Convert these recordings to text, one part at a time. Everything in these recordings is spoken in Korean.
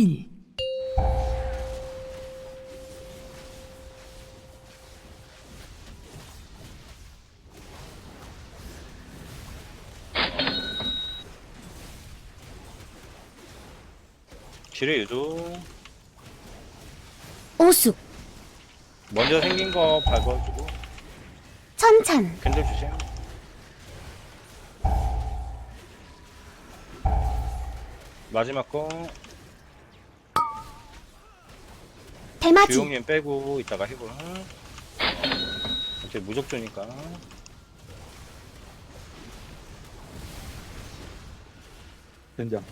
1. 지뢰 유도 오숙, 먼저 생긴 거 밟아주고. 천찬, 캔들 주세요 마지막 거 대마지, 주용님 빼고 이따가 해볼 이제 무적조니까. 된장.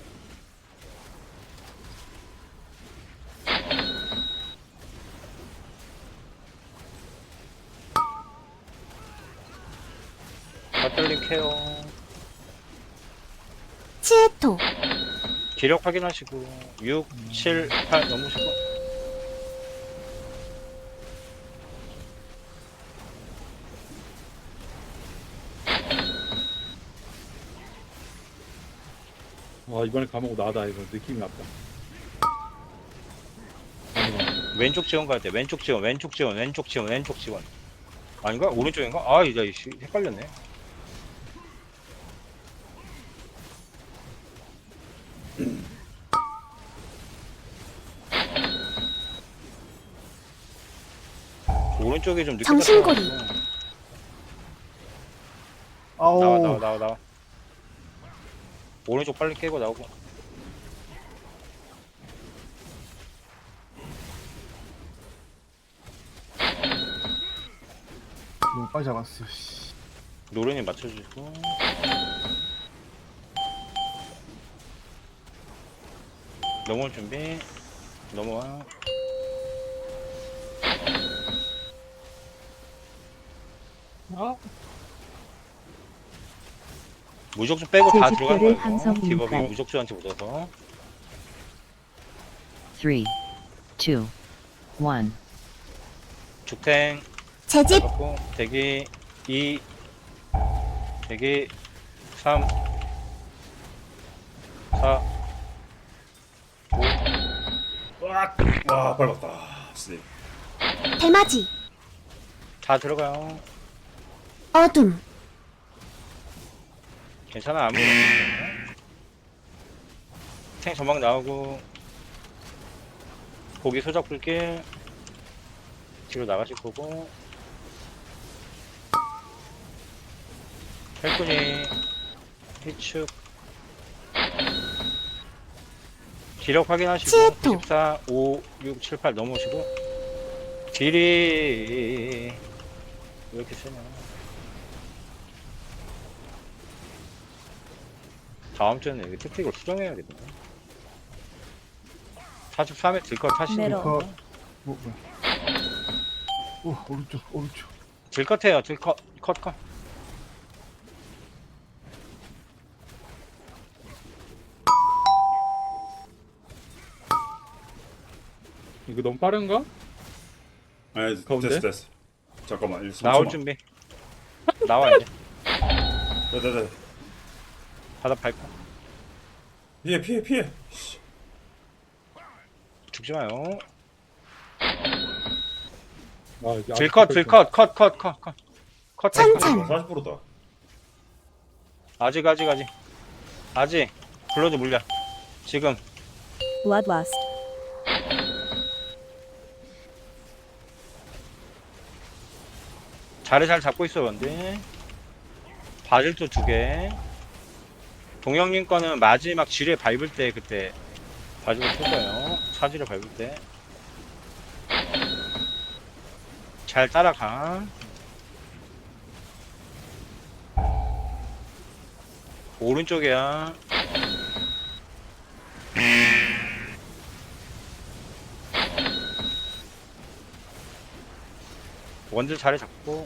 밧들림 케어. 치에토, 기력 확인하시고 6, 7, 8 넘으시고 와 이번에 까먹고 나다 이거 느낌이 났다. 아니구나. 왼쪽 지원 가야 돼 왼쪽 지원 왼쪽 지원 왼쪽 지원 왼쪽 지원 아닌가? 오른쪽인가? 아 이제 이씨, 헷갈렸네 오른쪽이 좀 늦게 정신고리. 아우 나와 나와 나와 나와 오른쪽 빨리 깨고 나오고. 너무 빨리 잡았어 씨. 노른이 맞춰주고. 넘어올 준비. 넘어와. 아 무적수 빼고 다 들어간 거예요. 디버비 링크해. 무적수한테 묻어서. Three, two, one. 죽탱. 재집, 잡았고 대기 2 대기 3 4 와 밟았다 스님. 대마지, 다 들어가요. 어둠, 괜찮아 없어 탱 전방 나오고 고기 소작 불길 뒤로 나가실 거고. 헬꾼이 희축. 기력 확인하시고 치에토. 14, 5, 6, 7, 8 넘어오시고. 딜이 왜 이렇게 세냐 다음 주에는 여기 택틱을 수정해야겠네. 43에 들것 하시는 컷. 거뭐 뭐야 오 오른쪽 오른쪽. 들컷해요. 들컷 컷 컷. 이거 너무 빠른가? 가운데? 됐어 됐어. 잠깐만 일 나올 준비. 나와 이제 네네네 바닥 밟고. 피해 피해 피해. 씨. 죽지 마요. 아 이게 들컷 아직 들컷 컷 컷 컷 컷 컷 찬찬. 40%다. 아직 아직 아직. 아직. 블러드 물려 지금. Bloodlust. 자리 잘 잡고 있어 근데. 바질도 두 개 동영님 거는 마지막 지뢰 밟을 때 그때 바질을 쓸 거예요. 사지를 밟을 때. 잘 따라가 오른쪽이야. 원딜 자리 잡고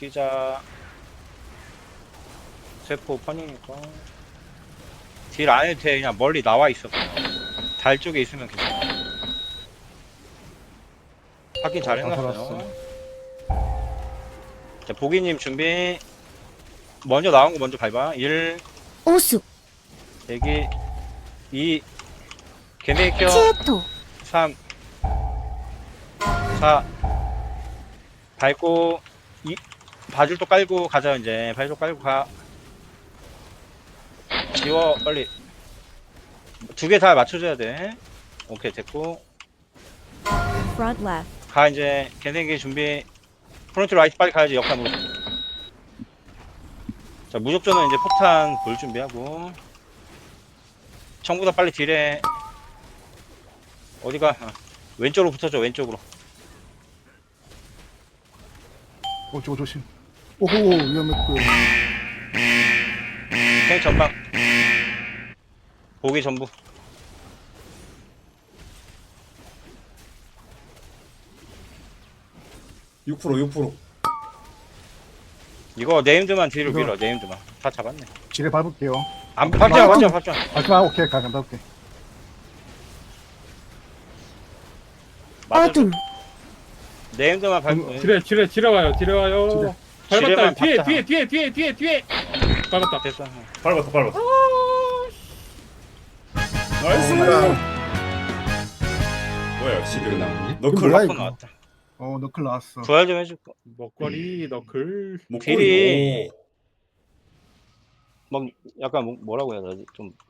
뛰자 세포 퍼니니까. 딜 안 해도 돼. 그냥 멀리 나와 있어. 그냥 달 쪽에 있으면 괜찮아. 확인 잘다 해놨어요. 살았어. 자 보기님 준비. 먼저 나온 거 먼저 밟아. 1 오숙 대기. 2 개메이켜 치에토. 3 4 밟고. 이 바줄도 깔고 가자 이제. 바줄도 깔고 가. 지워 빨리. 두 개 다 맞춰줘야 돼. 오케이 됐고. Front left. 가 이제. 개생기 준비. 프론트 라이트 빨리 가야지 역할 무자 무적전은 이제 폭탄 볼 준비하고. 청구다 빨리 딜해. 어디가? 아, 왼쪽으로 붙어줘 왼쪽으로. 어 저거 조심 오호 위험했고요. 탱 전방. 보기 전부. 육 프로, 6%. 이거 네임드만 뒤로 이거- 밀어 네임드만. 다 잡았네. 지뢰 밟을게요. 안 밟자 밟자 밟자 마지막 오케이 가간 밟을게 맞아 어둠 네임드만 밟고 지뢰 지뢰 지뢰 와요 지뢰 와요 지뢰만 밟았다 뒤에 밟자. 뒤에 뒤에 뒤에 뒤에 뒤에 밟았다 됐어 밟았다, 밟았다. 나이스! 뭐야, 시드 나오니? 이거 너클 뭐야, 한 이거? 나왔다 어 너클 나왔어 부활 좀 해줄 거 먹거리 너클 목걸이. 오. 막 약간 뭐- 뭐라고 해야 되지 좀